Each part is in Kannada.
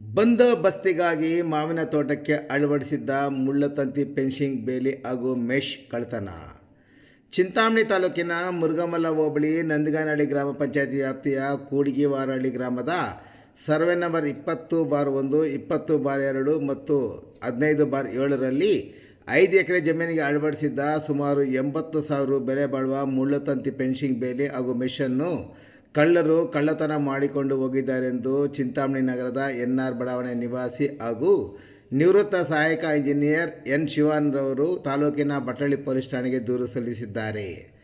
ಬಂದೋಬಸ್ತಿಗಾಗಿ ಮಾವಿನ ತೋಟಕ್ಕೆ ಅಳವಡಿಸಿದ್ದ ಮುಳ್ಳತಂತಿ ಫೆನ್ಸಿಂಗ್ ಬೇಲಿ ಹಾಗೂ ಮೆಶ್ ಕಳ್ತನ ಚಿಂತಾಮಣಿ ತಾಲೂಕಿನ ಮುರುಗಮಲ್ಲ ಹೋಬಳಿ ನಂದಿಗಾನಹಳ್ಳಿ ಗ್ರಾಮ ಪಂಚಾಯತಿ ವ್ಯಾಪ್ತಿಯ ಕೂಡಿಗಿವಾರಹಳ್ಳಿ ಗ್ರಾಮದ ಸರ್ವೆ ನಂಬರ್ ಇಪ್ಪತ್ತು ಬಾರ್ ಒಂದು, ಇಪ್ಪತ್ತು ಬಾರ್ ಎರಡು ಮತ್ತು ಹದಿನೈದು ಬಾರ್ ಏಳರಲ್ಲಿ ಐದು ಎಕರೆ ಜಮೀನಿಗೆ ಅಳವಡಿಸಿದ್ದ ಸುಮಾರು ಎಂಬತ್ತು ಸಾವಿರ ಬೆಲೆ ಬಾಳುವ ಮುಳ್ಳುತಂತಿ ಫೆನ್ಸಿಂಗ್ ಬೇಲಿ ಹಾಗೂ ಮಿಷನ್ನು ಕಳ್ಳರು ಕಳ್ಳತನ ಮಾಡಿಕೊಂಡು ಹೋಗಿದ್ದಾರೆಂದು ಚಿಂತಾಮಣಿ ನಗರದ ಎನ್ ಆರ್ ಬಡಾವಣೆ ನಿವಾಸಿ ಹಾಗೂ ನಿವೃತ್ತ ಸಹಾಯಕ ಇಂಜಿನಿಯರ್ ಎನ್ ಶಿವಾನ್ರವರು ತಾಲೂಕಿನ ಬಟ್ಟಳ್ಳಿ ಪೊಲೀಸ್ ಠಾಣೆಗೆ ದೂರು ಸಲ್ಲಿಸಿದ್ದಾರೆ.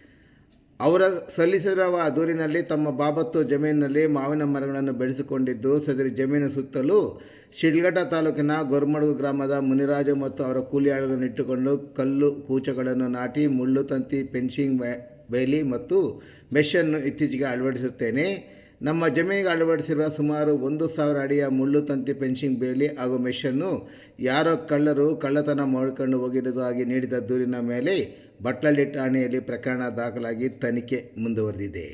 ಅವರ ಸಲ್ಲಿಸಿರುವ ದೂರಿನಲ್ಲಿ ತಮ್ಮ ಬಾಬತ್ತು ಜಮೀನಿನಲ್ಲಿ ಮಾವಿನ ಮರಗಳನ್ನು ಬೆಳೆಸಿಕೊಂಡಿದ್ದು, ಸದರಿ ಜಮೀನು ಸುತ್ತಲೂ ಶಿಡ್ಲಘಟ್ಟ ತಾಲೂಕಿನ ಗೊರ್ಮಡುಗು ಗ್ರಾಮದ ಮುನಿರಾಜು ಮತ್ತು ಅವರ ಕೂಲಿಯಾಳುಗಳನ್ನು ಇಟ್ಟುಕೊಂಡು ಕಲ್ಲು ಕೂಚಗಳನ್ನು ನಾಟಿ, ಮುಳ್ಳು ತಂತಿ ಫೆನ್ಸಿಂಗ್ ಬೆ- ಬೇಲಿ ಮತ್ತು ಮೆಷನ್ನು ಇತ್ತೀಚೆಗೆ ಅಳವಡಿಸುತ್ತೇನೆ. ನಮ್ಮ ಜಮೀನಿಗೆ ಅಳವಡಿಸಿರುವ ಸುಮಾರು ಒಂದು ಸಾವಿರ ಅಡಿಯ ಮುಳ್ಳು ತಂತಿ ಫೆನ್ಸಿಂಗ್ ಬೇಲಿ ಹಾಗೂ ಮೆಷನ್ನು ಯಾರೋ ಕಳ್ಳರು ಕಳ್ಳತನ ಮಾಡಿಕೊಂಡು ಹೋಗಿರೋದಾಗಿ ನೀಡಿದ ದೂರಿನ ಮೇಲೆ ಬಟ್ಲಳ್ಳಿ ಠಾಣೆಯಲ್ಲಿ ಪ್ರಕರಣ ದಾಖಲಾಗಿ ತನಿಖೆ ಮುಂದುವರೆದಿದೆ.